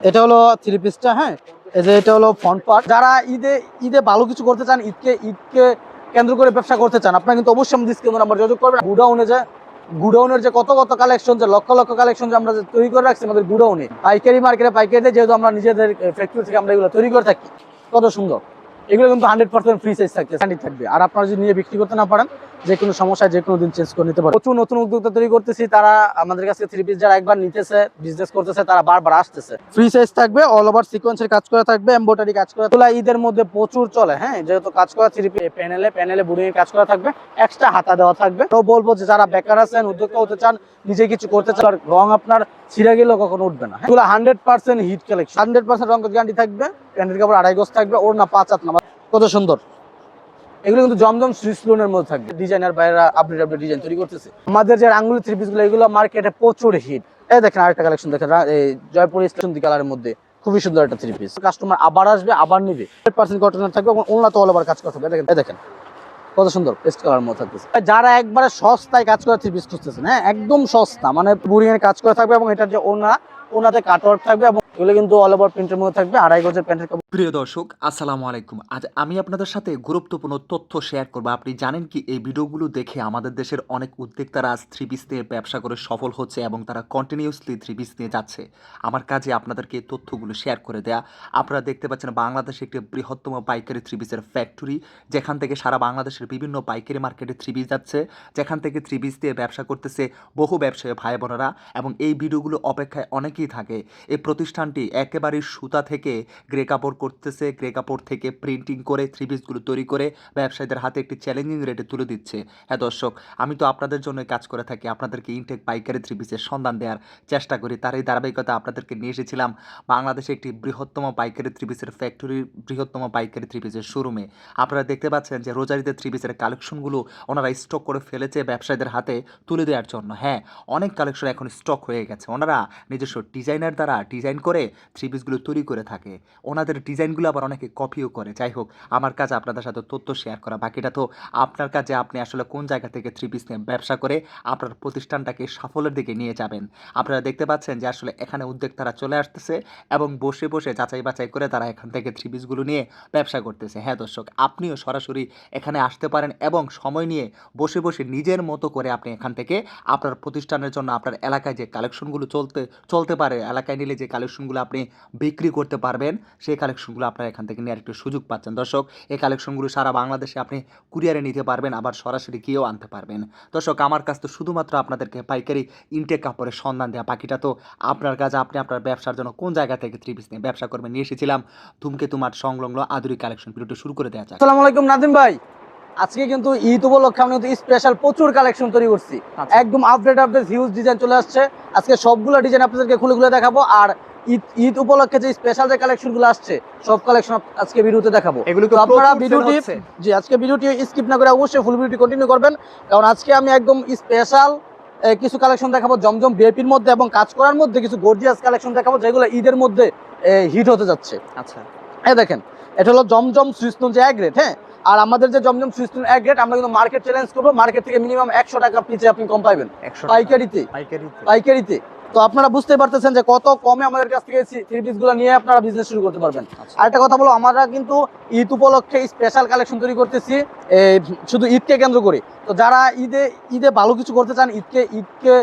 এটা হলো থ্রি পিসটা হ্যাঁ? এই যে এটা হলো ফ্রন্ট পার্ট যারা ঈদে ঈদে ভালো কিছু করতে চান, ঈদকে ঈদকে কেন্দ্র করে ব্যবসা করতে চান, আপনারা কিন্তু অবশ্যই আমাদের স্ক্রিন নাম্বার যোগাযোগ করবেন। গুডাউনে যে, গুডাউনের যে কত কত কালেকশন যে, লক্ষ লক্ষ কালেকশন যে আমরা যে তৈরি করে রাখছি আমাদের গুডাউনে, পাইকারি মার্কেটে পাইকারিতে যেহেতু আমরা নিজেদের ফ্যাক্টরি থেকে আমরা এগুলো তৈরি করে থাকি, কত সুন্দর। এগুলো কিন্তু hundred percent free size standard থাকবে। আর আপনারা যদি নিয়ে বিক্রি করতে না পারেন যে কোনো সমস্যায় যে কোনো দিন চেঞ্জ করে নিতে পারেন প্রচুর নতুন উদ্যোক্তা তৈরি করতেছি, তারা আমাদের কাছে থ্রি পিস যারা একবার নিতেছে বিজনেস করতেছে, তারা বারবার আসতেছে। ফ্রি সাইজ থাকবে অল ওভার সিকোয়েন্সের কাজ করা থাকবে এমব্রয়ডারি কাজ করা তোলা ঈদের মধ্যে প্রচুর চলে হ্যাঁ যেহেতু কাজ করা থ্রি পিস প্যানেলে প্যানেলে বুড়িং কাজ করা থাকবে এক্সট্রা হাতা দেওয়া থাকবে। তো বলব যে যারা বেকার আছেন, উদ্যোক্তা হতে চান, নিজে কিছু করতে চান রং আপনার ছিঁড়ে গেলেও কখনো উঠবে না এগুলো hundred percent hit collection hundred percent রঙ গ্যারান্টি থাকবে প্যান্টের কাপড় আড়াই গজ থাকবে ওর না পাঁচ হাত না কত সুন্দর। এগুলো কিন্তু জমজম সুইস লোনের মধ্যে থাকবে ডিজাইনার বাইরা আপডেট আপডেট ডিজাইন তৈরি করতেছে। আমাদের যে আঙ্গুলি থ্রি পিসগুলো এগুলো মার্কেটে প্রচুর হিট এই দেখেন আরেকটা কালেকশন দেখেন এই জয়পুর স্টেশন কালারের মধ্যে। খুবই সুন্দর একটা থ্রি পিস কাস্টমার আবার আসবে, আবার নিবে। পার্সেন্ট কটনের থাকবে এবং উন্নত অল ওভার কাজ করতে হবে। দেখেন দেখেন। কত সুন্দর পেস্ট কালার মধ্যে থাকতেছে। যারা একবারে সস্তায় কাজ করে থ্রি পিস খুঁজতেছেন হ্যাঁ একদম সস্তা। মানে বুড়িং এর কাজ করা থাকবে এবং এটার যে ওনা ওনাতে কাটওয়ার্ক থাকবে এবং এগুলো কিন্তু অল ওভার প্রিন্টের মধ্যে থাকবে, আড়াই গজের প্যান্টের কাপড় প্রিয় দর্শক, আসসালামু আলাইকুম। আজ আমি আপনাদের সাথে গুরুত্বপূর্ণ তথ্য শেয়ার করব। আপনি জানেন কি, এই ভিডিওগুলো দেখে আমাদের দেশের অনেক উদ্যোক্তারা আজ থ্রি পিস নিয়ে ব্যবসা করে সফল হচ্ছে এবং তারা কন্টিনিউসলি থ্রি পিস নিয়ে যাচ্ছে। আমার কাজে আপনাদেরকে এই তথ্যগুলো শেয়ার করে দেয়া। আপনারা দেখতে পাচ্ছেন বাংলাদেশে একটি বৃহত্তম পাইকারি থ্রি পিসের ফ্যাক্টরি যেখান থেকে সারা বাংলাদেশের বিভিন্ন পাইকারি মার্কেটে থ্রি পিস যাচ্ছে। যেখান থেকে থ্রি পিস দিয়ে ব্যবসা করতেছে বহু ব্যবসায়ী ভাই বোনেরা এবং এই ভিডিওগুলো অপেক্ষায় অনেকেই থাকে। এই প্রতিষ্ঠানটি একেবারে সুতা থেকে গ্রে কাপড় করতেছে গ্রে কাপড় থেকে প্রিন্টিং করে থ্রি পিসগুলো তৈরি করে ব্যবসায়ীদের হাতে একটি চ্যালেঞ্জিং রেটে তুলে দিচ্ছে। হ্যাঁ দর্শক, আমি তো আপনাদের জন্য কাজ করে থাকি। আপনাদেরকে ইনটেক পাইকারি থ্রি পিসের সন্ধান দেওয়ার চেষ্টা করি। তার এই ধারাবাহিকতা আপনাদেরকে নিয়ে এসেছিলাম বাংলাদেশে একটি বৃহত্তম পাইকারি থ্রি পিসের ফ্যাক্টরির বৃহত্তম পাইকারি থ্রি পিসের শোরুমে। আপনারা দেখতে পাচ্ছেন যে রোজারিতে থ্রি পিসের কালেকশনগুলো ওনারা স্টক করে ফেলেছে ব্যবসায়ীদের হাতে তুলে দেওয়ার জন্য। হ্যাঁ অনেক কালেকশন এখন স্টক হয়ে গেছে। ওনারা নিজস্ব ডিজাইনার দ্বারা ডিজাইন করে থ্রি পিসগুলো তৈরি করে থাকে। ওনাদের ডিজাইনগুলো আবার অনেকে কপিও করে। যাই হোক, আমার কাছে আপনাদের সাথে তথ্য শেয়ার করা বাকিটা তো আপনার কাছে আপনি আসলে কোন জায়গা থেকে থ্রি পিস নিয়ে ব্যবসা করে আপনার প্রতিষ্ঠানটাকে সাফল্যের দিকে নিয়ে যাবেন। আপনারা দেখতে পাচ্ছেন যে আসলে এখানে উদ্যোক্তারা চলে আসতেছে এবং বসে বসে যাচাই বাছাই করে তারা এখান থেকে থ্রি পিসগুলো নিয়ে ব্যবসা করতেছে। হ্যাঁ দর্শক, আপনিও সরাসরি এখানে আসতে পারেন এবং সময় নিয়ে বসে বসে নিজের মতো করে আপনি এখান থেকে আপনার প্রতিষ্ঠানের জন্য আপনার এলাকায় যে কালেকশনগুলো চলতে চলতে পারে, এলাকায় নিলে যে কালেকশনগুলো আপনি বিক্রি করতে পারবেন, সেই কালেকশনগুলো আপনারা এখান থেকে নেওয়ার একটু সুযোগ পাচ্ছেন। দর্শক, এই কালেকশনগুলো সারা বাংলাদেশে আপনি কুরিয়ারে নিতে পারবেন, আবার সরাসরি গিয়েও আনতে পারবেন। দর্শক, আমার কাছ তো শুধুমাত্র আপনাদেরকে পাইকারি ইনটেক কাপড়ের সন্ধান দেওয়া বাকিটা তো আপনার কাছে, আপনি আপনার ব্যবসার জন্য কোন জায়গা থেকে থ্রি পিস নিয়ে ব্যবসা করবেন নিয়ে এসেছিলাম। ধূমকেতু মাঠ সংলগ্ন আধুনিক কালেকশন ভিডিওটি শুরু করে দেওয়া যাক। আসসালামু আলাইকুম, নাদিম ভাই। আজকে কিন্তু ঈদ উপলক্ষে আমি কিন্তু স্পেশাল প্রচুর কালেকশন তৈরি করছি। একদম আপডেট আপডেট হিউজ ডিজাইন চলে আসছে। আজকে সবগুলো ডিজাইন আপনাদেরকে খুলে খুলে দেখাবো। আর ঈদ ঈদ উপলক্ষে যে স্পেশাল যে কালেকশনগুলো আসছে সব কালেকশন আজকে ভিডিওতে দেখাবো। আপনারা ভিডিওটি জি আজকে ভিডিওটি স্কিপ না করে অবশ্যই ফুল ভিডিওটি কন্টিনিউ করবেন। কারণ আজকে আমি একদম স্পেশাল কিছু কালেকশন দেখাবো জমজম বিএপির মধ্যে এবং কাজ করার মধ্যে কিছু গর্জিয়াস কালেকশন দেখাবো যেগুলো ঈদের মধ্যে হিট হতে যাচ্ছে। আচ্ছা। এই দেখেন এটা হলো জমজম সুইস্তুন যে এক রেট হ্যাঁ? আর আমাদের যে জমজম সুইস্তুন এক রেট আমরা কিন্তু মার্কেট চ্যালেঞ্জ করব। মার্কেট থেকে মিনিমাম একশো টাকা পিছে আপনি কম পাইবেন। পাইকারিতে। পাইকারিতে। তো আপনারা বুঝতে পারতেছেন যে কত কমে আমাদের কাছ থেকে থ্রি পিসগুলো নিয়ে আপনারা বিজনেস শুরু করতে পারবেন। আর একটা কথা বলো আমরা কিন্তু ঈদ উপলক্ষে স্পেশাল কালেকশন তৈরি করতেছি শুধু ঈদকে কেন্দ্র করে। তো যারা ঈদে ঈদে ভালো কিছু করতে চান ঈদকে ঈদকে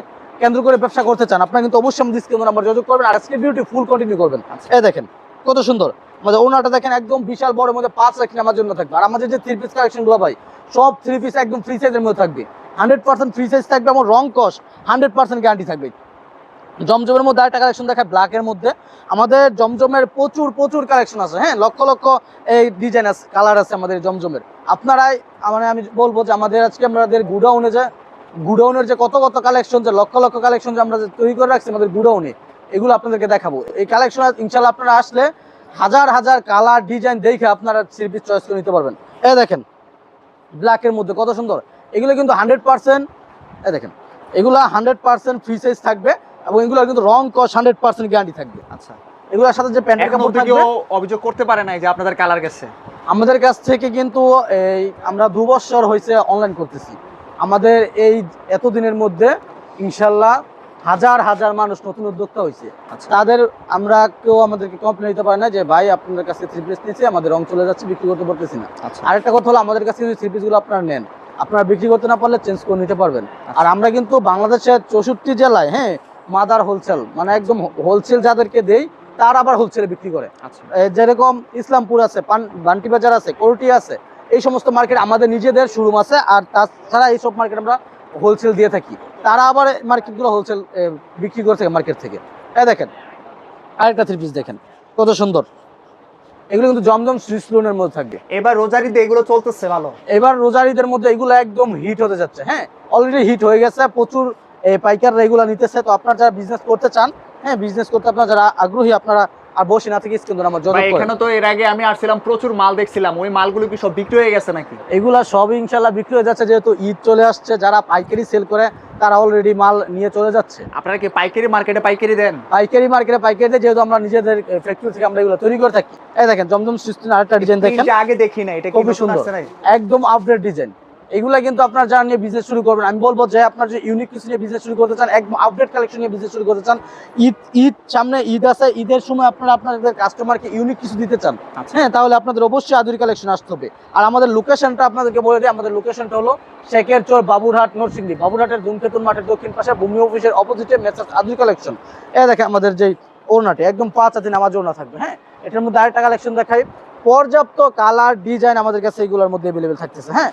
কেন্দ্র করে ব্যবসা করতে চান আপনারা কিন্তু অবশ্যই আমাদের নাম্বার যোগাযোগ করবেন আর আজকে ভিডিওটি ফুল কন্টিনিউ করবেন। আচ্ছা। এই দেখেন কত সুন্দর। আমাদের ওনাটা দেখেন একদম বিশাল বড় মধ্যে পাঁচ রাখি আমার জন্য থাকবে। আর আমাদের যে থ্রি পিস কালেকশনগুলো ভাই, সব থ্রি পিস একদম ফ্রি সাইজের মধ্যে থাকবে। হান্ড্রেড পার্সেন্ট ফ্রি সাইজ থাকবে, আমার রং কস হান্ড্রেড পার্সেন্ট গ্যারান্টি থাকবে। জমজমের মধ্যে আরেকটা কালেকশন দেখায় ব্ল্যাকের মধ্যে। আমাদের জমজমের প্রচুর প্রচুর কালেকশন আছে হ্যাঁ? লক্ষ লক্ষ এই ডিজাইন আছে কালার আছে আমাদের জমজমের। আপনারাই মানে আমি বলব যে আমাদের আজকে আমাদের গুডাউনে যে, গুডাউনের যে কত কত কালেকশন যে, লক্ষ লক্ষ কালেকশন যে আমরা যে তৈরি করে রাখছি আমাদের গুডাউনে, এগুলো আপনাদেরকে দেখাবো। এই কালেকশন ইনশাল্লাহ আপনারা আসলে হাজার হাজার কালার ডিজাইন দেখে আপনারা থ্রি পিস চয়েস করে নিতে পারবেন। এই দেখেন ব্ল্যাকের মধ্যে কত সুন্দর। এগুলো কিন্তু হান্ড্রেড পার্সেন্ট এই দেখেন এগুলো হান্ড্রেড পার্সেন্ট ফ্রি সাইজ থাকবে এবং এগুলো কিন্তু রং কস হান্ড্রেড পার্সেন্ট গ্যারান্টি থাকবে। আচ্ছা। এগুলোর সাথে যে প্যান্টের কাপড় থাকবে কেউ অভিযোগ করতে পারে নাই যে আপনাদের কালার গেছে। আমাদের কাছ থেকে কিন্তু এই আমরা দু বছর হয়েছে অনলাইন করতেছি। আমাদের এই এতদিনের মধ্যে ইনশাল্লাহ হাজার হাজার মানুষ নতুন উদ্যোক্তা হয়েছে। আচ্ছা। তাদের আমরা কেউ আমাদেরকে কমপ্লেন দিতে পারে না যে ভাই আপনাদের কাছে থ্রি পিস নিয়েছি আমাদের রং চলে যাচ্ছে বিক্রি করতে পারতেছি না। আচ্ছা। আরেকটা কথা হলো আমাদের কাছে যদি থ্রি পিসগুলো আপনারা নেন। আপনারা বিক্রি করতে না পারলে চেঞ্জ করে নিতে পারবেন। আর আমরা কিন্তু বাংলাদেশের চৌষট্টি জেলায় হ্যাঁ মাদার হোলসেল মানে একদম হোলসেল যাদেরকে দেই তার আবার হোলসেলে বিক্রি করে। আচ্ছা। যেরকম ইসলামপুর আছে পান বান্টি বাজার আছে কোরটি আছে এই সমস্ত মার্কেট আমাদের নিজেদের শোরুম আছে আর তাছাড়া এইসব মার্কেট আমরা হোলসেল দিয়ে থাকি। তারা আবার মার্কেটগুলো হোলসেল বিক্রি করে থাকে মার্কেট থেকে। এই দেখেন আরেকটা থ্রি পিস দেখেন কত সুন্দর। এগুলো কিন্তু জমজম লোনের মধ্যে থাকবে। এবার রোজারিতে এগুলো চলতেছে ভালো। এবার রোজারিদের মধ্যে এগুলো একদম হিট হতে যাচ্ছে হ্যাঁ? অলরেডি হিট হয়ে গেছে প্রচুর পাইকাররা এগুলো নিতেছে। তো আপনারা যারা বিজনেস করতে চান হ্যাঁ বিজনেস করতে আপনারা যারা আগ্রহী আপনারা আর বসে না থেকে স্ক্রিন আমার করেন এখানে তো এর আগে আমি আসছিলাম প্রচুর মাল দেখছিলাম। ওই মালগুলো কি সব বিক্রি হয়ে গেছে নাকি? এগুলা সব ইনশাল্লাহ বিক্রি হয়ে যাচ্ছে যেহেতু ঈদ চলে আসছে যারা পাইকারি সেল করে তারা অলরেডি মাল নিয়ে চলে যাচ্ছে। আপনারা কি পাইকারি মার্কেটে পাইকারি দেন? পাইকারি মার্কেটে পাইকারি দিয়ে যেহেতু আমরা নিজেদের ফ্যাক্টরি থেকে আমরা এগুলো তৈরি করে থাকি। এই দেখেন জমজম সিস্টেম আরেকটা ডিজাইন দেখেন। আগে দেখি না এটা কি খুবই সুন্দর? একদম আপডেট ডিজাইন এগুলা কিন্তু আপনার যারা নিয়ে বিজনেস শুরু করবেন আমি বলব যে আপনার যে ইউনিক কিছু নিয়ে বিজনেস শুরু করতে চান একদম আপডেট কালেকশন নিয়ে বিজনেস শুরু করতে চান ঈদ ঈদ সামনে ঈদ আছে ঈদের সময় আপনারা আপনাদের কাস্টমারকে ইউনিক কিছু দিতে চান। আচ্ছা। হ্যাঁ তাহলে আপনাদের অবশ্যই আদুরি কালেকশন আসতে হবে। আর আমাদের লোকেশনটা আপনাদেরকে বলে দিই আমাদের লোকেশনটা হলো শেখের চর বাবুরহাট নরসিংদী। বাবুরহাটের ধূমকেতুন মাঠের দক্ষিণ পাশে ভূমি অফিসের অপোজিটে মেসাজ আদুরি কালেকশন এ দেখে আমাদের যে ওড়নাটি একদম পাঁচ হাতে নামাজ ওড়না থাকবে হ্যাঁ? এটার মধ্যে আরেকটা কালেকশন দেখাই। পর্যাপ্ত কালার ডিজাইন আমাদের কাছে এগুলোর মধ্যে অ্যাভেলেবেল থাকতেছে হ্যাঁ?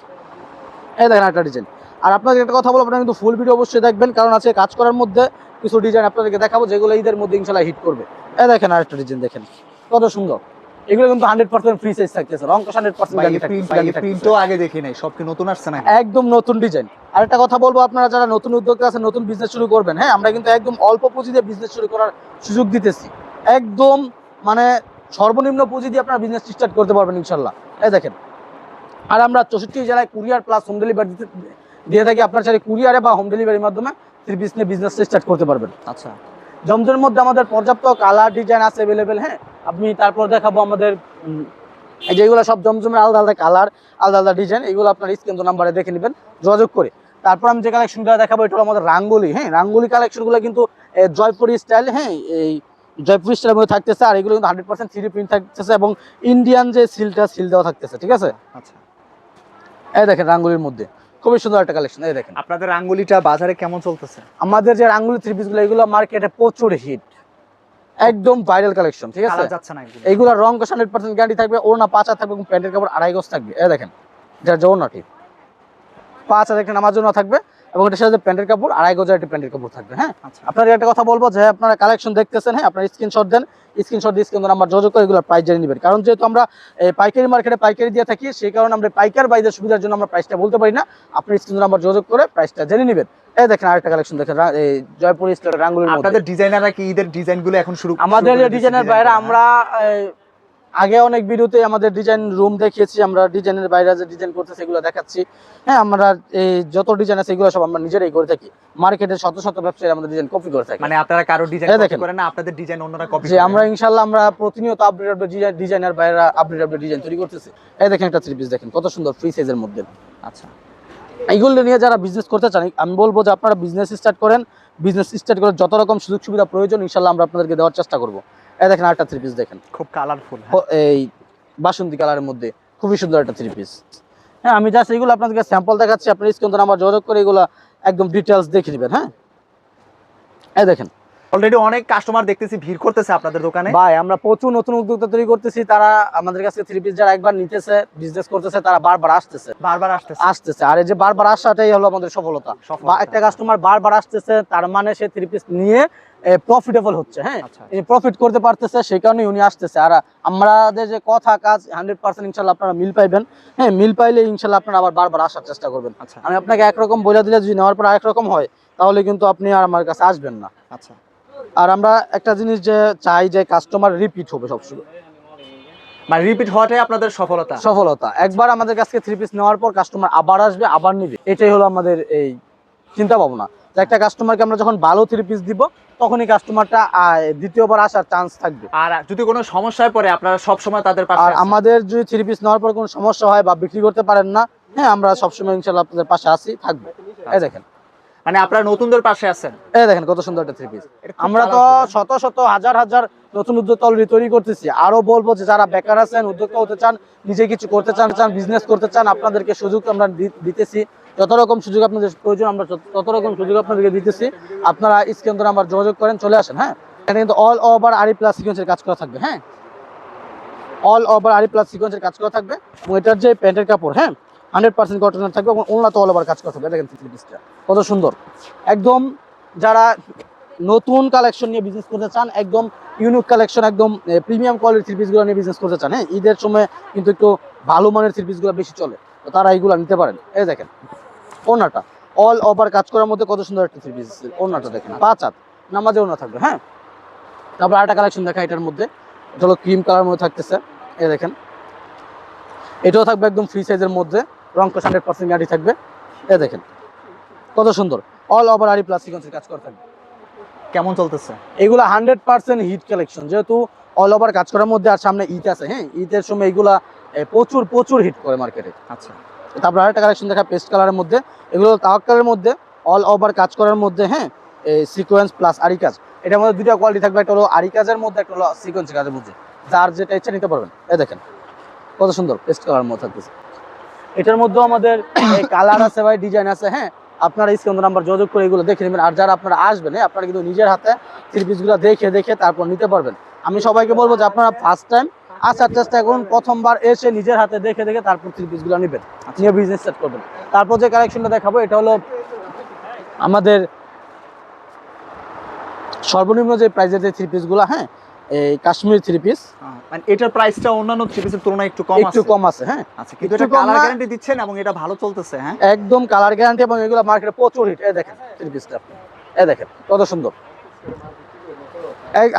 এই দেখেন একটা ডিজাইন আর আপনাদের একটা কথা বলব আপনারা কিন্তু ফুল ভিডিও অবশ্যই দেখবেন কারণ আছে কাজ করার মধ্যে কিছু ডিজাইন আপনাদেরকে দেখাবো যেগুলো ঈদের মধ্যে ইনশাল্লাহ হিট করবে। এই দেখেন আরেকটা ডিজাইন দেখেন কত সুন্দর। এগুলো কিন্তু হান্ড্রেড পার্সেন্ট ফ্রি সাইজ থাকতেছে রং হান্ড্রেড পার্সেন্ট আগে দেখি নাই সব কি নতুন আসছে না? একদম নতুন ডিজাইন আরেকটা কথা বলব আপনারা যারা নতুন উদ্যোক্তা আছেন নতুন বিজনেস শুরু করবেন হ্যাঁ আমরা কিন্তু একদম অল্প পুঁজি দিয়ে বিজনেস শুরু করার সুযোগ দিতেছি। একদম মানে সর্বনিম্ন পুঁজি দিয়ে আপনারা বিজনেস স্টার্ট করতে পারবেন ইনশাল্লাহ। এই দেখেন আর আমরা চৌষট্টি জেলায় কুরিয়ার প্লাস হোম ডেলিভারি দিয়ে থাকি আপনার সাথে কুরিয়ারে বা হোম ডেলিভারির মাধ্যমে থ্রি পিস নিয়ে বিজনেস স্টার্ট করতে পারবেন। আচ্ছা। জমজমের মধ্যে আমাদের পর্যাপ্ত কালার ডিজাইন আছে অ্যাভেলেবেল হ্যাঁ? আপনি তারপর দেখাবো আমাদের এই যেগুলো সব জমজমের আলাদা আলাদা কালার আলাদা আলাদা ডিজাইন এগুলো আপনার স্ক্রিন নাম্বারে দেখে নেবেন যোগাযোগ করে। তারপর আমি যে কালেকশনটা দেখাবো এটা হলো আমাদের রাঙ্গুলি হ্যাঁ? রাঙ্গুলি কালেকশনগুলো কিন্তু জয়পুরি স্টাইল হ্যাঁ? এই জয়পুরি স্টাইলের মধ্যে থাকতেছে আর এগুলো কিন্তু হান্ড্রেড পার্সেন্ট থ্রি প্রিন্ট থাকতেছে এবং ইন্ডিয়ান যে সিলটা সিল দেওয়া থাকতেছে ঠিক আছে? আচ্ছা। এই দেখেন রাঙ্গুলির মধ্যে। খুবই সুন্দর একটা কালেকশন এই দেখেন। আপনাদের রাঙ্গুলিটা বাজারে কেমন চলতেছে? আমাদের যে রাঙ্গুলি থ্রি পিসগুলো এগুলো মার্কেটে প্রচুর হিট একদম ভাইরাল কালেকশন ঠিক আছে? যাচ্ছে না এগুলো। এইগুলো রং কষ হান্ড্রেড পার্সেন্ট গ্যারান্টি থাকবে ওড়না পাঁচ হাত থাকবে এবং প্যান্টের কাপড় আড়াই গজ থাকবে। এই দেখেন যার যে ওড়নাটি পাঁচ হাত একটা নামার জন্য থাকবে। এবং এটার সাথে প্যান্টের কাপড় আড়াই গজের একটি প্যান্টের কাপড় থাকবে হ্যাঁ? আচ্ছা। আপনাদের একটা কথা বলব যে আপনারা কালেকশন দেখতেছেন হ্যাঁ? আপনারা স্ক্রিনশট দেন স্ক্রিনশট দিয়ে স্ক্রিন নাম্বার যোগাযোগ করে এগুলো প্রাইস জেনে নেবেন। কারণ যেহেতু আমরা পাইকারি মার্কেটে পাইকারি দিয়ে থাকি সেই কারণে আমরা পাইকার বাইদের সুবিধার জন্য আমরা প্রাইসটা বলতে পারি না। আপনি স্ক্রিন নাম্বার যোগাযোগ করে প্রাইসটা জেনে নেবেন। এই দেখেন আরেকটা কালেকশন দেখেন এই জয়পুর স্টাইল রাঙ্গুলির মধ্যে। আপনাদের ডিজাইনাররা কি ঈদের ডিজাইনগুলো এখন শুরু আমাদের ডিজাইনের বাইরে আমরা আগে অনেক ভিডিওতে আমাদের ডিজাইন রুম দেখিয়েছি আমরা ডিজাইনের বাইরে যে ডিজাইন করতে সেগুলো দেখাচ্ছি। হ্যাঁ আমরা এই যত ডিজাইন আছে এগুলো সব আমরা নিজেরাই করে থাকি। মার্কেটে শত শত ব্যবসায়ী আমাদের ডিজাইন কপি করে থাকি। মানে আপনারা কারও ডিজাইন কপি দেখেন। করেন না আপনাদের ডিজাইন অন্যরা কপি যে আমরা ইনশাল্লাহ আমরা প্রতিনিয়ত আপডেট আপডেট ডিজাইনার বাইরে আপডেট আপডেট ডিজাইন তৈরি করতেছি। এই দেখেন একটা থ্রি পিস দেখেন কত সুন্দর ফ্রি সাইজের মধ্যে। আচ্ছা। এইগুলো নিয়ে যারা বিজনেস করতে চান আমি বলব যে আপনারা বিজনেস স্টার্ট করেন। বিজনেস স্টার্ট করে যত রকম সুযোগ সুবিধা প্রয়োজন ইনশাল্লাহ আমরা আপনাদেরকে দেওয়ার চেষ্টা করব। এই দেখেন আরেকটা থ্রি পিস দেখেন। খুব কালারফুল এই বাসন্তী কালারের মধ্যে খুবই সুন্দর একটা থ্রি পিস হ্যাঁ আমি জাস্ট এগুলো আপনাদেরকে স্যাম্পল দেখাচ্ছি আপনার স্ক্রিন আমার যোগাযোগ করে এগুলো একদম ডিটেলস দেখে নেবেন হ্যাঁ? এই দেখেন অলরেডি অনেক কাস্টমার দেখতেছি ভিড় করতেছে আপনাদের দোকানে। ভাই আমরা প্রচুর নতুন উদ্যোক্তা তৈরি করতেছি। তারা আমাদের কাছে থ্রি পিস যারা একবার নিতেছে বিজনেস করতেছে তারা বারবার আসতেছে। বারবার আসতেছে। আসতেছে। আর এই যে বারবার আসাটাই হলো আমাদের সফলতা। একটা কাস্টমার বারবার আসতেছে তার মানে সে থ্রি পিস নিয়ে প্রফিটেবল হচ্ছে হ্যাঁ? আচ্ছা। প্রফিট করতে পারতেছে সেই কারণে উনি আসতেছে। আর আমাদের যে কথা কাজ হান্ড্রেড পার্সেন্ট ইনশাল্লাহ আপনারা মিল পাইবেন। হ্যাঁ মিল পাইলে ইনশাল্লাহ আপনারা আবার বারবার আসার চেষ্টা করবেন। আচ্ছা। আমি আপনাকে একরকম বলে দিলে যদি নেওয়ার পর আরেক রকম হয় তাহলে কিন্তু আপনি আর আমার কাছে আসবেন না। আচ্ছা। আর আমরা একটা জিনিস যে চাই যে কাস্টমার রিপিট হবে সবসময়। মানে রিপিট হওয়াটাই আপনাদের সফলতা। সফলতা। একবার আমাদের কাছে থ্রি পিস নেওয়ার পর কাস্টমার আবার আসবে আবার নিবে। এটাই হলো আমাদের এই চিন্তা ভাবনা। যে একটা কাস্টমারকে আমরা যখন ভালো থ্রি পিস দিব তখনই কাস্টমারটা দ্বিতীয়বার আসার চান্স থাকবে। আর যদি কোনো সমস্যায় পড়ে আপনারা সব সময় তাদের পাশে আর আমাদের যদি থ্রি পিস নেওয়ার পর কোনো সমস্যা হয় বা বিক্রি করতে পারেন না হ্যাঁ আমরা সবসময় ইনশাল্লাহ আপনাদের পাশে আসি থাকব। এই দেখেন। মানে আপনারা নতুনদের পাশে আছেন। এই দেখেন কত সুন্দর একটা থ্রি পিস আমরা তো শত শত হাজার হাজার নতুন উদ্যোক্তা অলরেডি তৈরি করতেছি। আরও বলব যে যারা বেকার আছেন উদ্যোক্তা হতে চান নিজে কিছু করতে চান চান বিজনেস করতে চান আপনাদেরকে সুযোগ আমরা দিতেছি। যত রকম সুযোগ আপনাদের প্রয়োজন আমরা তত রকম সুযোগ আপনাদেরকে দিতেছি। আপনারা স্ক্রিন ধরে আমার যোগাযোগ করেন চলে আসেন হ্যাঁ? এখানে কিন্তু অল ওভার আরি প্লাস সিকোয়েন্সের কাজ করা থাকবে হ্যাঁ? অল ওভার আরি প্লাস সিকোয়েন্সের কাজ করা থাকবে। এবং এটার যে প্যান্টের কাপড় হ্যাঁ? হান্ড্রেড পার্সেন্ট কটনের থাকবে এবং ওনলা তো অল ওভার কাজ করা থাকবে দেখেন থ্রি পিসটা কত সুন্দর। একদম যারা নতুন কালেকশন নিয়ে বিজনেস করতে চান, একদম ইউনিক কালেকশন একদম প্রিমিয়াম কোয়ালিটির থ্রি পিসগুলো নিয়ে বিজনেস করতে চান হ্যাঁ? ঈদের সময় কিন্তু একটু ভালো মানের থ্রি পিসগুলো বেশি চলে, তো তারা এইগুলো নিতে পারেন। এই দেখেন ওনাটা অল ওভার কাজ করার মধ্যে কত সুন্দর একটা থ্রি পিস ওনাটা দেখেন, পাঁচ হাত, নামাজে ওনা থাকবে হ্যাঁ? তারপর আরেকটা কালেকশন দেখা এটার মধ্যে হলো ক্রিম কালার মধ্যে থাকতেছে, এই দেখেন, এটাও থাকবে একদম ফ্রি সাইজের মধ্যে। রং কস হান্ড্রেড পার্সেন্ট গাড়ি থাকবে। এ দেখেন কত সুন্দর। অল ওভার আরি প্লাস সিকোয়েন্সের কাজ করা থাকবে। কেমন চলতেছে? এগুলো হান্ড্রেড পার্সেন্ট হিট কালেকশন যেহেতু অল ওভার কাজ করার মধ্যে আর সামনে ঈদ আছে হ্যাঁ? ঈদের সময় এগুলা প্রচুর প্রচুর হিট করে মার্কেটে আচ্ছা। তারপর আরেকটা কালেকশন দেখা পেস্ট কালারের মধ্যে। এগুলো তাওয়াক্কালের মধ্যে অল ওভার কাজ করার মধ্যে হ্যাঁ? সিকোয়েন্স প্লাস আরি কাজ। এটার মধ্যে দুইটা কোয়ালিটি থাকবে একটা হলো আরি কাজের মধ্যে একটা হলো সিকোয়েন্স কাজের মধ্যে। যার যেটা ইচ্ছা নিতে পারবেন। এ দেখেন কত সুন্দর পেস্ট কালারের মধ্যে থাকতেছে। এটার মধ্যেও আমাদের কালার আছে ভাই ডিজাইন আছে হ্যাঁ? আপনারা স্ক্রিন নাম্বার যোগাযোগ করে এগুলো দেখে নেবেন। আর যারা আপনারা আসবেন হ্যাঁ আপনারা কিন্তু নিজের হাতে থ্রি পিসগুলো দেখে দেখে তারপর নিতে পারবেন। আমি সবাইকে বলব যে আপনারা ফার্স্ট টাইম আসার চেষ্টা করুন, প্রথমবার এসে নিজের হাতে দেখে দেখে তারপর থ্রি পিসগুলো নেবেন, নিয়ে বিজনেস স্টার্ট করবেন। তারপর যে কালেকশনটা দেখাবো, এটা হলো আমাদের সর্বনিম্ন যে প্রাইজের যে থ্রি পিসগুলো হ্যাঁ এই কাশ্মীর থ্রি পিস মানে এটার প্রাইসটা অন্যান্য থ্রি পিসের তুলনায় একটু কম একটু কম আছে হ্যাঁ। আচ্ছা কিন্তু এটা কালার গ্যারান্টি দিচ্ছেন এবং এটা ভালো চলতেছে হ্যাঁ? একদম কালার গ্যারান্টি এবং এগুলো মার্কেটে প্রচুর হিট দেখেন থ্রি পিসটা দেখেন কত সুন্দর।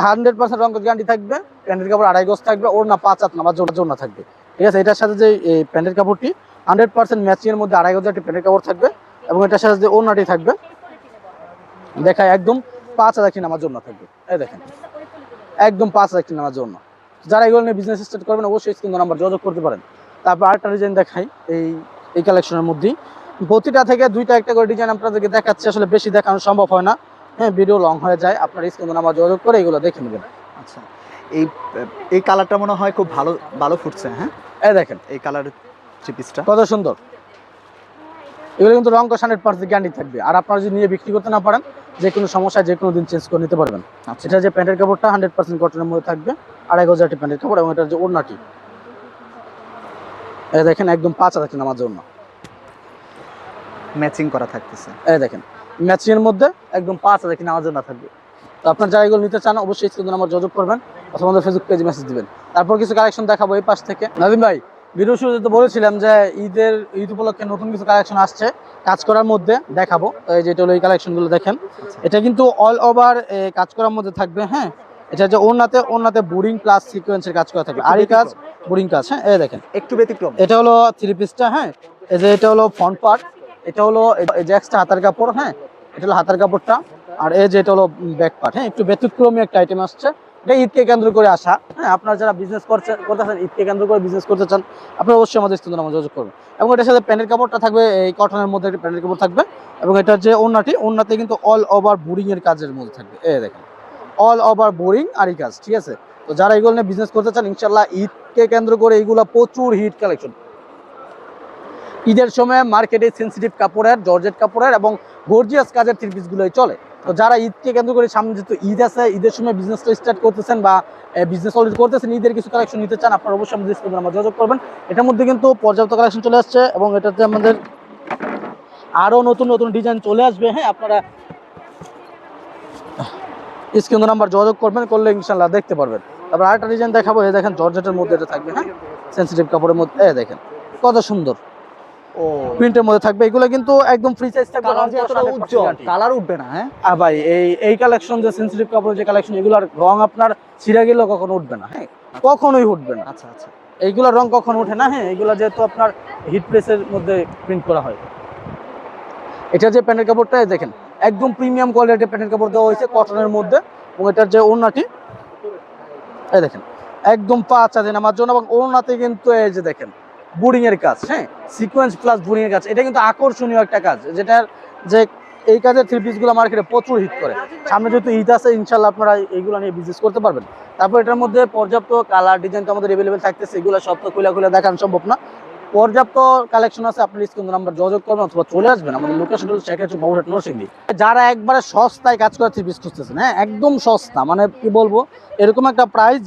হান্ড্রেড পার্সেন্ট রঙ গ্যারান্টি থাকবে। প্যান্টের কাপড় আড়াই গজ থাকবে ওর না পাঁচ হাত নামার জন্য জন্য থাকবে। ঠিক আছে এটার সাথে যে এই প্যান্টের কাপড়টি হান্ড্রেড পার্সেন্ট ম্যাচিং এর মধ্যে আড়াই গজ একটি প্যান্টের কাপড় থাকবে এবং এটার সাথে যে ওড়নাটি থাকবে দেখায় একদম পাঁচ হাজার কি নামার জন্য থাকবে। এই দেখেন একদম পাঁচ কি নামার জন্য। যারা এগুলো নিয়ে বিজনেস স্টার্ট করবেন অবশ্যই স্ক্রিন নাম্বার যোগাযোগ করতে পারেন। তারপর আরেকটা ডিজাইন দেখাই এই এই কালেকশনের মধ্যেই। প্রতিটা থেকে দুইটা একটা করে ডিজাইন আপনাদেরকে দেখাচ্ছে আসলে বেশি দেখানো সম্ভব হয় না। হ্যাঁ ভিডিও লং হয়ে যায় আপনার স্ক্রিন নাম্বার যোগাযোগ করে এগুলো দেখে নেবেন। আচ্ছা এই এই কালারটা মনে হয় খুব ভালো ভালো ফুটছে হ্যাঁ? এই দেখেন। এই কালার থ্রি পিসটা কত সুন্দর। এগুলো কিন্তু রং কষ হান্ড্রেড পার্সেন্ট গ্যারান্টি থাকবে। আর আপনারা যদি নিয়ে বিক্রি করতে না পারেন যে কোনো সমস্যায় যে কোনো দিন চেঞ্জ করে নিতে পারবেন। আচ্ছা। এটা যে প্যান্টের কাপড়টা হান্ড্রেড পার্সেন্ট কটনের মধ্যে থাকবে আড়াই গজারটি প্যান্টের কাপড় এবং এটার যে ওড়নাটি। দেখেন একদম পাঁচ টাকা নামার জন্য ম্যাচিং করা থাকতেছে। এই দেখেন ম্যাচিং এর মধ্যে একদম পাঁচ হাজার কিনা জন্য থাকবে। তো আপনার যারা এগুলো নিতে চান অবশ্যই স্ক্রিন আমার যোগাযোগ করবেন অথবা আমাদের ফেসবুক পেজে মেসেজ দিবেন। তারপর কিছু কালেকশন দেখাবো এই পাশ থেকে। নাদিম ভাই ভিডিও শুরুতে তো বলেছিলাম যে ঈদের ঈদ উপলক্ষে নতুন কিছু কালেকশন আসছে। কাজ করার মধ্যে দেখাবো। এই যেটা হলো এই কালেকশনগুলো দেখেন। এটা কিন্তু অল ওভার কাজ করার মধ্যে থাকবে হ্যাঁ? এটা যে ওনাতে ওনাতে বোরিং প্লাস সিকোয়েন্সের কাজ করা থাকবে। আর এই কাজ বোরিং কাজ হ্যাঁ? এই দেখেন। একটু ব্যতিক্রম। এটা হলো থ্রি পিসটা হ্যাঁ? এই যে এটা হলো ফ্রন্ট পার্ট এটা হলো এই যে এক্সট্রা হাতার কাপড় হ্যাঁ? এটা হলো হাতার কাপড়টা। আর এই যে এটা হলো ব্যাক পার্ট হ্যাঁ? একটু ব্যতিক্রমী একটা আইটেম আসছে। এটা ঈদকে কেন্দ্র করে আসা। হ্যাঁ আপনারা যারা বিজনেস করছে করতেছেন, ঈদকে কেন্দ্র করে বিজনেস করতে চান, আপনারা অবশ্যই আমাদের স্থানে নামা যোগাযোগ করবেন। এবং এটার সাথে প্যান্টের কাপড়টা থাকবে, এই কটনের মধ্যে একটা প্যান্টের কাপড় থাকবে, এবং এটার যে ওড়নাটি। ওড়নাতে কিন্তু অল ওভার বোরিং এর কাজের মধ্যে থাকবে। এই দেখেন অল ওভার বোরিং আর কাজ, ঠিক আছে? তো যারা এগুলো নিয়ে বিজনেস করতে চান ইনশাল্লাহ ঈদকে কেন্দ্র করে এইগুলো প্রচুর হিট কালেকশন ঈদের সময় মার্কেটে সেন্সিটিভ কাপড়ের, জর্জেট কাপড়ের এবং গর্জিয়াস কাজের থ্রি পিসগুলোই চলে। তো যারা ঈদকে কেন্দ্র করে সামনে যেহেতু ঈদ আছে, ঈদের সময় বিজনেসটা স্টার্ট করতেছেন বা বিজনেস অলরেডি করতেছেন, ঈদের কিছু কালেকশন নিতে চান, আপনারা অবশ্যই আমাদের স্ক্রিনে আমার যোগাযোগ করবেন। এটার মধ্যে কিন্তু পর্যাপ্ত কালেকশন চলে আসছে এবং এটাতে আমাদের আরও নতুন নতুন ডিজাইন চলে আসবে। হ্যাঁ আপনারা স্ক্রিন নাম্বার যোগাযোগ করবেন, করলে ইনশাল্লাহ দেখতে পারবেন। তারপর আরেকটা ডিজাইন দেখাবো, এই দেখেন জর্জেটের মধ্যে এটা থাকবে হ্যাঁ? সেন্সিটিভ কাপড়ের মধ্যে, এই দেখেন, কত সুন্দর। প্রিন্টের মধ্যে থাকবে। এগুলো কিন্তু একদম ফ্রি সাইজ থাকবে উজ্জ্বল। কালার উঠবে না হ্যাঁ? আর ভাই এই এই কালেকশন যে সেন্সিটিভ কাপড়ের যে কালেকশন এগুলোর রং আপনার ছিঁড়ে গেলেও কখনো উঠবে না হ্যাঁ? কখনোই উঠবে না। আচ্ছা আচ্ছা। এইগুলোর রং কখনো ওঠে না হ্যাঁ? এইগুলো যেহেতু আপনার হিট প্রেসের মধ্যে প্রিন্ট করা হয়। এটা যে প্যান্টের কাপড়টা দেখেন একদম প্রিমিয়াম কোয়ালিটির প্যান্টের কাপড় দেওয়া হয়েছে কটনের মধ্যে এবং এটার যে ওড়নাটি এই দেখেন একদম পাঁচ আছে আমার জন্য এবং ওড়নাতে কিন্তু এই যে দেখেন বোরিং এর কাজ হ্যাঁ? সিকোয়েন্স প্লাস বোরিংয়ের এর কাজ, এটা কিন্তু আকর্ষণীয় একটা কাজ যেটা যে এই কাজের থ্রি পিসগুলো মার্কেটে প্রচুর হিট করে। সামনে যেহেতু ঈদ আছে ইনশাল্লাহ আপনারা এইগুলো নিয়ে বিজনেস করতে পারবেন। তারপর এটার মধ্যে পর্যাপ্ত কালার ডিজাইন তো আমাদের অ্যাভেলেবেল থাকতেছে, এগুলো সব তো খুলে খুলে দেখানো সম্ভব না। পর্যাপ্ত কালেকশন আছে আপনি স্ক্রিন নাম্বার যোগাযোগ করবেন অথবা চলে আসবেন। আমাদের লোকেশন হল শেখ হচ্ছে নরসিংদী। যারা একবারে সস্তায় কাজ করার পিস খুঁজতেছেন হ্যাঁ একদম সস্তা মানে কি বলব এরকম একটা প্রাইস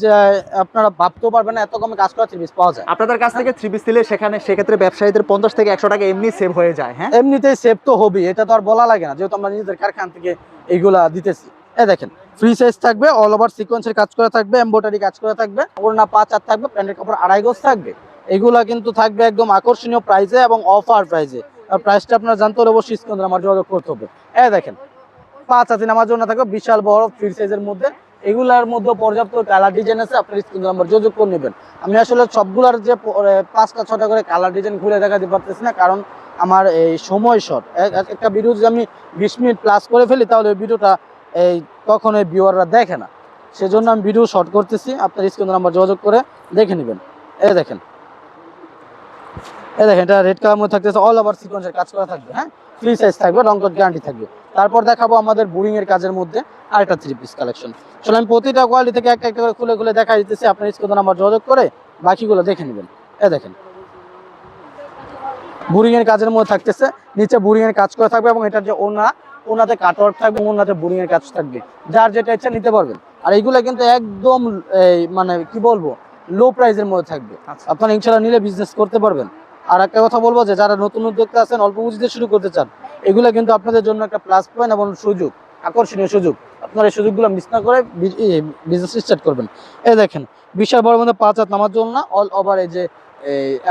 আপনারা ভাবতেও পারবেন না এত কমে কাজ করার পিস পাওয়া যায়। আপনাদের কাছ থেকে থ্রি পিস দিলে সেখানে সেক্ষেত্রে ব্যবসায়ীদের পঞ্চাশ থেকে একশো টাকা এমনি সেভ হয়ে যায় হ্যাঁ? এমনিতেই সেভ তো হবেই এটা তো আর বলা লাগে না যেহেতু আমরা নিজেদের কারখানা থেকে এইগুলা দিতেছি। এ দেখেন ফ্রি সাইজ থাকবে অল ওভার সিকোয়েন্সের কাজ করা থাকবে এমব্রয়ডারি কাজ করা থাকবে ওড়না পাঁচ আর থাকবে প্যান্টের কাপড় আড়াই গজ থাকবে। এগুলা কিন্তু থাকবে একদম আকর্ষণীয় প্রাইজে এবং অফার প্রাইজে আর প্রাইসটা আপনারা জানতে হলে অবশ্যই স্ক্রিন আমার যোগাযোগ করতে হবে। এ দেখেন, পাঁচ হাতি নামার জন্য থাকবে, বিশাল বড় ফ্রি সাইজের মধ্যে। এগুলার মধ্যে পর্যাপ্ত কালার ডিজাইন আছে, আপনার স্ক্রিন নাম্বার যোগাযোগ করে নেবেন। আমি আসলে সবগুলার যে পাঁচটা, ছটা করে কালার ডিজাইন ঘুরে দেখাতে পারতেছি না, কারণ আমার এই সময় শর্ট একটা ভিডিও যদি আমি বিশ মিনিট প্লাস করে ফেলি, তাহলে ওই ভিডিওটা এই কখনোই ভিউয়াররা দেখে না। সেজন্য আমি ভিডিও শর্ট করতেছি, আপনার স্ক্রিন নাম্বার যোগাযোগ করে দেখে নেবেন। এই দেখেন এই দেখেন এটা রেড কালার মধ্যে থাকতেছে অল ওভার সিকোয়েন্সের কাজ করা থাকবে হ্যাঁ? ফ্রি সাইজ থাকবে রং কোড গ্যারান্টি থাকবে। তারপর দেখাবো আমাদের বোরিং এর কাজের মধ্যে আরেকটা থ্রি পিস কালেকশন আসলে আমি প্রতিটা কোয়ালিটি থেকে একটা একটা করে খুলে খুলে দেখা দিতেছি আপনার স্ক্রিন নাম্বার যোগাযোগ করে বাকিগুলো দেখে নেবেন। এই দেখেন। বুরিং এর কাজের মধ্যে থাকতেছে নিচে বুরিং এর কাজ করা থাকবে এবং এটার যে ওনা ওনাতে কাটওয়ার্ক থাকবে ওনাতে বুরিং এর কাজ থাকবে। যার যেটা ইচ্ছা নিতে পারবেন। আর এইগুলো কিন্তু একদম এই, মানে কি বলব লো প্রাইজের মধ্যে থাকবে। আচ্ছা। আপনারা ইনশাল্লাহ নিলে বিজনেস করতে পারবেন। আর একটা কথা বলব যে যারা নতুন উদ্যোক্তা আছেন, অল্প পুঁজিতে শুরু করতে চান, এগুলো কিন্তু আপনাদের জন্য একটা প্লাস পয়েন্ট এবং সুযোগ, আকর্ষণীয় সুযোগ। আপনারা এই সুযোগগুলো মিস না করে বিজনেস স্টার্ট করবেন। এই দেখেন, বিশাল বড় মধ্যে পাঁচ হাত নামার জন্য অল ওভার এই যে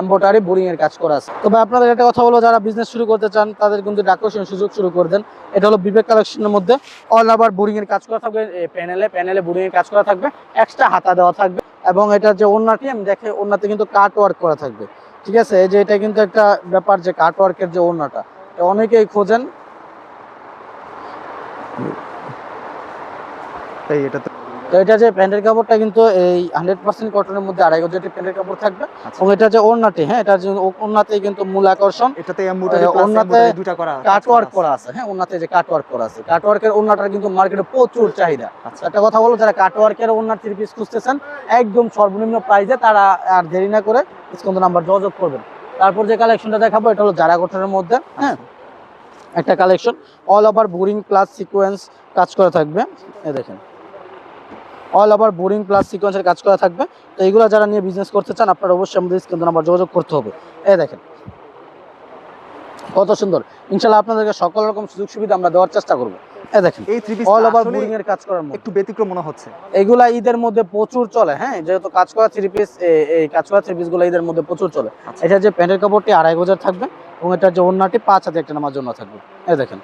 এম্বোটারি বোরিং এর কাজ করা আছে। তবে আপনাদের একটা কথা বলব, যারা বিজনেস শুরু করতে চান, তাদের কিন্তু আকর্ষণীয় সুযোগ শুরু করে দেন। এটা হলো বিবেক কালেকশনের মধ্যে অল ওভার বোরিং এর কাজ করা থাকবে প্যানেলে প্যানেলে বোরিং এর কাজ করা থাকবে এক্সট্রা হাতা দেওয়া থাকবে এবং এটার যে ওড়নাটি আমি দেখে, ওড়নাতে কিন্তু কাট ওয়ার্ক করা থাকবে। ঠিক আছে? এই যে এটা কিন্তু একটা ব্যাপার যে কার্টওয়ার্কের যে ওড়নাটা অনেকেই খোঁজেন। এই এটা তো তো এটা যে প্যান্টের কাপড়টা কিন্তু এই হান্ড্রেড পার্সেন্ট কটনের মধ্যে আড়াই গজের প্যান্টের কাপড় থাকবে। আচ্ছা। এবং এটা যে ওড়নাটি হ্যাঁ এটা যে ওড়নাতে কিন্তু মূল আকর্ষণ। এটাতে ওড়নাতে দুটা করা কাট ওয়ার্ক করা আছে হ্যাঁ ওড়নাতে যে কাট ওয়ার্ক করা আছে। কাট ওয়ার্কের ওড়নাটার কিন্তু মার্কেটে প্রচুর চাহিদা। আচ্ছা। একটা কথা বলো যারা কাট ওয়ার্কের ওড়নার থ্রি পিস খুঁজতেছেন একদম সর্বনিম্ন প্রাইসে তারা আর দেরি না করে স্কন্দ নাম্বার যোগাযোগ করবেন। তারপর যে কালেকশনটা দেখাবো এটা হলো জারা গঠনের মধ্যে হ্যাঁ একটা collection all over boring plus sequence কাজ করা থাকবে। এ দেখেন। অল ওভার বোরিং প্লাস সিকোয়েন্সের কাজ করা থাকবে। তো এইগুলো যারা নিয়ে বিজনেস করতে চান আপনারা অবশ্যই আমাদের স্ক্রিন নাম্বার যোগাযোগ করতে হবে। এই দেখেন। কত সুন্দর। ইনশাল্লাহ আপনাদেরকে সকল রকম সুযোগ সুবিধা আমরা দেওয়ার চেষ্টা করব। এই দেখেন এই three piece all over boring এর কাজ করার একটু ব্যতিক্রম মনে হচ্ছে। এগুলা ঈদের মধ্যে প্রচুর চলে হ্যাঁ? যেহেতু কাজ করা থ্রি পিস এই কাজ করা থ্রি পিসগুলো ঈদের মধ্যে প্রচুর চলে। আচ্ছা। এটা যে প্যান্টের কাপড়টি আড়াই গজার থাকবে এবং এটার যে অন্যটি পাঁচ হাতে একটা নামার জন্য থাকবে। এই দেখেন।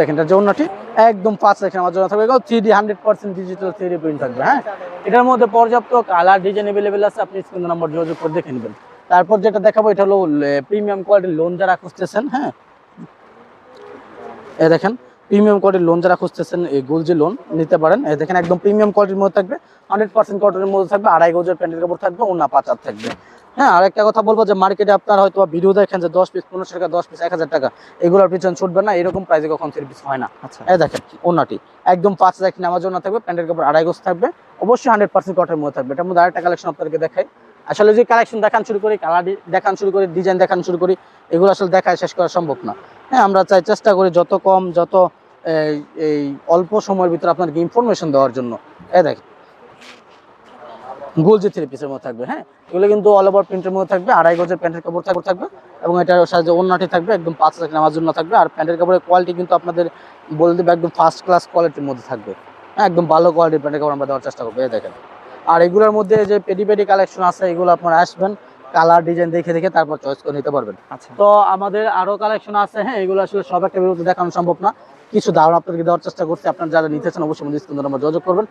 দেখেন, এটা ওড়নাটি একদম পাঁচ নামার জন্য থাকবে। Three D hundred percent digital three print থাকবে হ্যাঁ? এটার মধ্যে পর্যাপ্ত কালার ডিজাইন অ্যাভেলেবেল আছে, আপনি স্ক্রিন নাম্বার যোগাযোগ করে দেখে নেবেন। তারপর যেটা দেখাবো, এটা হলো প্রিমিয়াম কোয়ালিটির লোন যারা খুঁজতেছেন হ্যাঁ? এ দেখেন প্রিমিয়াম কোয়ালিটির লোন যারা খুঁজতেছেন, এই গোলজি লোন নিতে পারেন। এই দেখেন, একদম প্রিমিয়াম কোয়ালিটির মধ্যে থাকবে হান্ড্রেড পার্সেন্ট কোয়ালিটির মধ্যে থাকবে, আড়াই গজের প্যান্টের কাপড় থাকবে ওনা পাচার থাকবে। হ্যাঁ আরেকটা কথা বলব যে মার্কেটে আপনার হয়তো ভিডিও দেখেন যে দশ পিস পনেরোশো টাকা দশ পিস এক হাজার টাকা। এগুলোর পিছনে ছুটবে না এরকম প্রাইসে কখন থ্রি পিস হয় না। আচ্ছা। এই দেখেন ওনাটি একদম পাঁচ হাজার নামার জন্য থাকবে প্যান্টের কাপড় আড়াই গজ থাকবে। অবশ্যই হান্ড্রেড পার্সেন্ট কটের মধ্যে থাকবে। এটার মধ্যে আরেকটা কালেকশন আপনাদেরকে দেখাই। আসলে যে কালেকশন দেখান শুরু করি কালার দেখান শুরু করি ডিজাইন দেখান শুরু করি এগুলো আসলে দেখায় শেষ করা সম্ভব না। হ্যাঁ আমরা চাই চেষ্টা করি যত কম যত এই অল্প সময়ের ভিতরে আপনাদেরকে ইনফরমেশন দেওয়ার জন্য। এ দেখ গোল যে থ্রি পিসের মধ্যে থাকবে হ্যাঁ? এগুলো কিন্তু অল ওভার প্রিন্টের মধ্যে থাকবে আড়াই গজের প্যান্টের কাপড় থাকবে থাকবে এবং এটার সাথে অন্যটি থাকবে একদম পাঁচ হাজার নামার জন্য থাকবে আর প্যান্টের কাপড়ের কোয়ালিটি কিন্তু আপনাদের বলে দেবে একদম ফার্স্ট ক্লাস কোয়ালিটির মধ্যে থাকবে হ্যাঁ? একদম ভালো কোয়ালিটির প্যান্টের কাপড় আমরা দেওয়ার চেষ্টা করব দেখেন। আর এগুলোর মধ্যে যে পেডি পেডি কালেকশন আছে এগুলো আপনারা আসবেন কালার ডিজাইন দেখে দেখে তারপর চয়েস করে নিতে পারবেন। আচ্ছা। তো আমাদের আরও কালেকশন আছে হ্যাঁ? এগুলো আসলে সব একটা বিরতি দেখানো সম্ভব না। কিছু ধারণা আপনাদেরকে দেওয়ার চেষ্টা করছি আপনারা যারা নিতে চান অবশ্যই আমাদের নাম্বার যোগাযোগ করবেন।